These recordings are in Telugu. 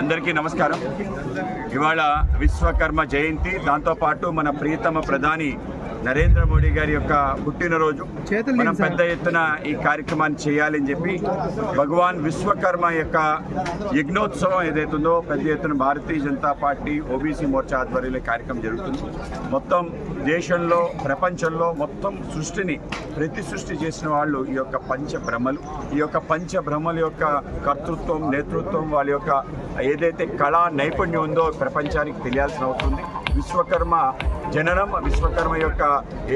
అందరికీ నమస్కారం. ఇవాళ విశ్వకర్మ జయంతి. దాంతోపాటు మన ప్రియతమ ప్రధాని నరేంద్ర మోడీ గారి యొక్క పుట్టినరోజు. మనం. పెద్ద ఎత్తున ఈ కార్యక్రమాన్ని చేయాలని చెప్పి భగవాన్ విశ్వకర్మ యొక్క యజ్ఞోత్సవం ఏదైతుందో పెద్ద ఎత్తున భారతీయ జనతా పార్టీ ఓబీసీ మోర్చా ఆధ్వర్యంలో కార్యక్రమం జరుగుతుంది. మొత్తం దేశంలో ప్రపంచంలో మొత్తం సృష్టిని ప్రతి సృష్టి చేసిన వాళ్ళు ఈ యొక్క పంచ బ్రహ్మలు ఈ యొక్క పంచ బ్రహ్మల యొక్క కర్తృత్వం నేతృత్వం వాళ్ళ యొక్క ఏదైతే కళా నైపుణ్యం ఉందో ప్రపంచానికి తెలియాల్సిన అవసరం ఉంది. విశ్వకర్మ జననం విశ్వకర్మ యొక్క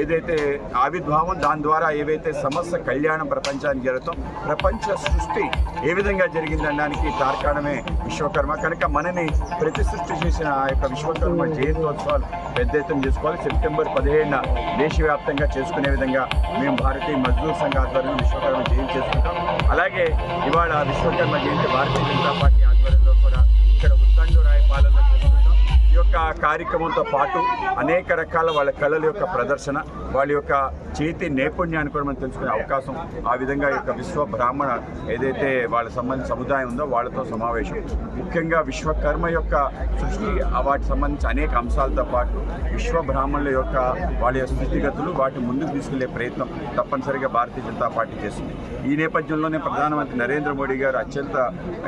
ఏదైతే ఆవిర్భావం దాని ద్వారా ఏవైతే సమస్య కళ్యాణం ప్రపంచానికి జరుగుతాం ప్రపంచ సృష్టి ఏ విధంగా జరిగిందనడానికి తార్కాణమే విశ్వకర్మ. కనుక మనని ప్రతి సృష్టి చేసిన ఆ యొక్క విశ్వకర్మ జయంతోత్సవాలు పెద్ద ఎత్తున చేసుకోవాలి సెప్టెంబర్ పదిహేడున దేశవ్యాప్తంగా చేసుకునే విధంగా మేము భారతీయ మజ్దూర్ సంఘ ఆధ్వర్యంలో విశ్వకర్మ జయంతి చేసుకుంటాం. అలాగే ఇవాళ విశ్వకర్మ జయంతి భారతీయ జనతా పార్టీ కార్యక్రమంతో పాటు అనేక రకాల వాళ్ళ కళల యొక్క ప్రదర్శన వాళ్ళ యొక్క చేతి నైపుణ్యాన్ని కూడా మనం తెలుసుకునే అవకాశం ఆ విధంగా యొక్క విశ్వ బ్రాహ్మణ ఏదైతే వాళ్ళ సంబంధించిన సముదాయం ఉందో వాళ్ళతో సమావేశం. ముఖ్యంగా విశ్వకర్మ యొక్క సృష్టి ఆ వాటికి సంబంధించి అనేక అంశాలతో పాటు విశ్వ బ్రాహ్మణుల యొక్క వాళ్ళ యొక్క స్థితిగతులు వాటి ముందుకు తీసుకెళ్ళే ప్రయత్నం తప్పనిసరిగా భారతీయ జనతా పార్టీ చేస్తుంది. ఈ నేపథ్యంలోనే ప్రధానమంత్రి నరేంద్ర మోడీ గారు అత్యంత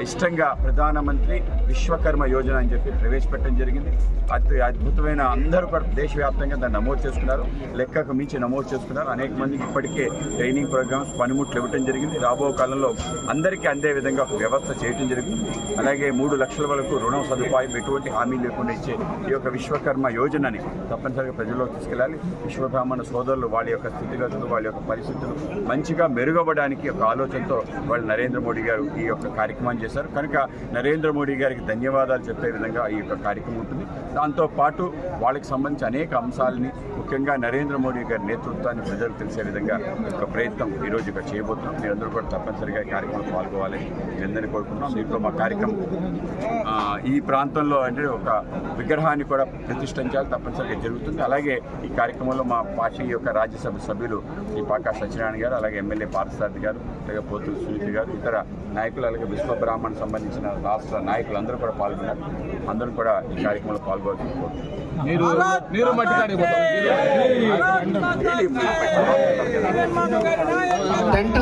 ఇష్టంగా ప్రధానమంత్రి విశ్వకర్మ యోజన అని చెప్పి ప్రవేశపెట్టడం జరిగింది. అతి అద్భుతమైన అందరూ కూడా దేశవ్యాప్తంగా దాన్ని నమోదు చేసుకున్నారు. లెక్కకు మించి నమోదు చేసుకున్నారు. అనేక మందికి ఇప్పటికే ట్రైనింగ్ ప్రోగ్రామ్స్ పనిముట్లు ఇవ్వడం జరిగింది. రాబో కాలంలో అందరికీ అందే విధంగా వ్యవస్థ చేయడం జరిగింది. అలాగే మూడు లక్షల వరకు రుణం సదుపాయం ఎటువంటి హామీ లేకుండా ఇచ్చే ఈ యొక్క విశ్వకర్మ యోజనని తప్పనిసరిగా ప్రజల్లోకి తీసుకెళ్ళాలి. విశ్వబ్రాహ్మణ సోదరులు వాళ్ళ యొక్క స్థితిగతులు వాళ్ళ యొక్క పరిస్థితులు మంచిగా మెరుగవ్వడానికి ఒక ఆలోచనతో వాళ్ళు నరేంద్ర మోడీ గారు ఈ యొక్క కార్యక్రమాన్ని చేశారు. కనుక నరేంద్ర మోడీ గారికి ధన్యవాదాలు చెప్పే విధంగా ఈ యొక్క కార్యక్రమం ఉంటుంది. దాంతో పాటు వాళ్ళకి సంబంధించి అనేక అంశాలని ముఖ్యంగా నరేంద్ర మోడీ గారి నేతృత్వాన్ని ప్రజలకు తెలిసే విధంగా ఒక ప్రయత్నం ఈరోజు ఇక్కడ చేయబోతున్నాం. మీరందరూ కూడా తప్పనిసరిగా ఈ కార్యక్రమంలో పాల్గొవాలని మీరందరినీ కోరుకుంటున్నాం. దీంట్లో మా కార్యక్రమం ఈ ప్రాంతంలో అంటే ఒక విగ్రహాన్ని కూడా ప్రతిష్ఠించాలి తప్పనిసరిగా జరుగుతుంది అలాగే ఈ కార్యక్రమంలో మా పార్టీ యొక్క రాజ్యసభ సభ్యులు ఈ పాకా సత్యనారాయణ గారు అలాగే ఎమ్మెల్యే పార్థసారథి గారు అలాగే పోతులు సునీతి గారు ఇతర నాయకులు అలాగే విశ్వ బ్రాహ్మణ సంబంధించిన రాష్ట్ర నాయకులు అందరూ కూడా పాల్గొన్నారు అందరూ కూడా ఈ కార్యక్రమంలో కోరుతున్నాను